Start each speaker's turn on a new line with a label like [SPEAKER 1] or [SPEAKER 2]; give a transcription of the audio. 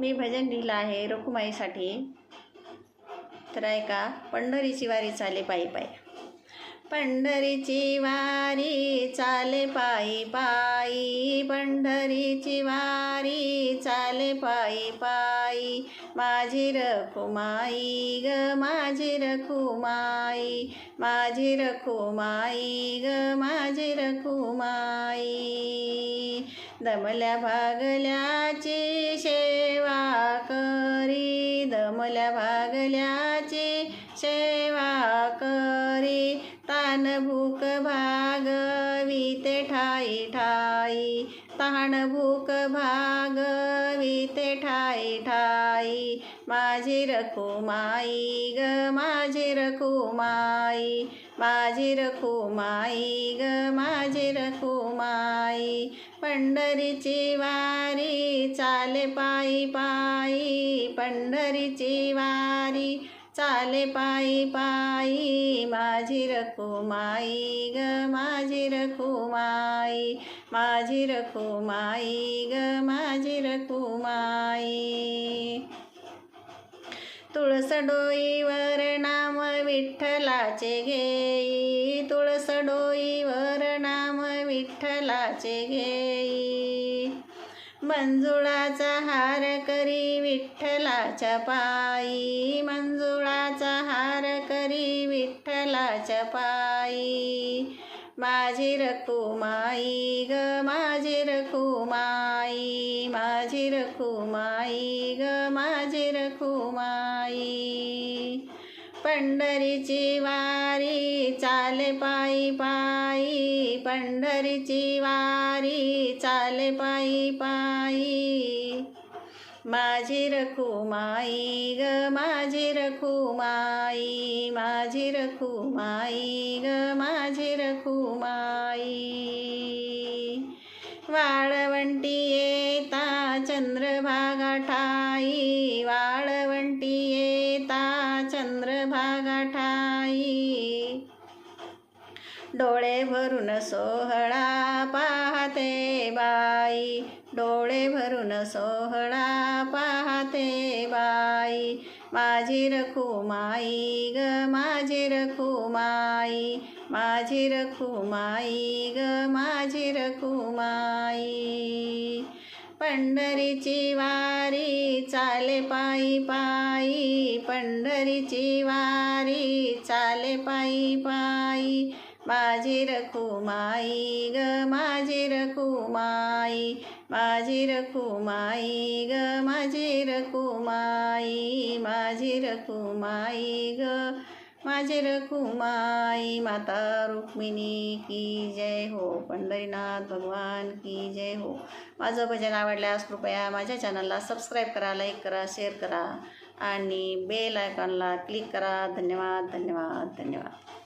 [SPEAKER 1] मी भजन लिहिलं आहे रखुमाईसाठी. तर ऐका पंढरीची वारी चाले पायी पाय. पंढरीची वारी चाले पायी पायी. पंढरीची वारी चाले पायी पायी. माझी रखुमाई ग माझी रखुमाई. माझी रखुमाई ग माझी रखुमाई. दमल्या भागल्याची सेवा करी. दमल्या भागल्याची सेवा करी. तान भूक भागविते ठाई ठाई. ताण भूक भाग माई माझी रखुमाई ग माझी रखुमाई माझी रखुमाई ग माझी रखुमाई पंढरीची वारी चाले पायी पायी पंढरीची वारी चाले पायी पायी. माझी रखुमाई ग माझी रखुमाई माझी रखुमाई ग माझी रखुमाई तुळस डोईवर नाम विठ्ठलाचे घेई तुळस डोईवर नाम विठ्ठलाचे घेई मंजुळाचा हार करी विठ्ठलाच्या पायी. मंजुळाचा हार करी विठ्ठलाच्या पायी. माझी रखुमाई ग माझी रखुमाई माझी रखुमाई ग माझी रखुमाई पंढरीची वारी चाले पायी पायी पंढरीची वारी चाले पायी पायी. माझी रखुमाई ग माझी रखुमाई माझी रखुमाई ग माझी रखुमाई चंद्रभागा ठाई वाळवंटी येता चंद्रभागा ठाई डोळे भरून सोहळा पाहते बाई डोळे भरून सोहळा पाहते बाई. माझी रखुमाई ग माझी रखुमाई माझी रखुमाई ग माझी रखुमाई. पंढरीची वारी चाले पायी पायी पंढरीची वारी चाले पायी पायी. माझी रखुमाई ग माझी रखुमाई माझी रखुमाई ग माझी रखुमाई माझी रखुमाई ग. माझे रखुमाई माता रुक्मिणी की जय हो. पंढरीनाथ भगवान की जय हो. माझं भजन आवडल्यास कृपया माझ्या चॅनलला सबस्क्राईब करा लाईक करा शेअर करा आणि बेल आयकॉनला क्लिक करा. धन्यवाद धन्यवाद धन्यवाद.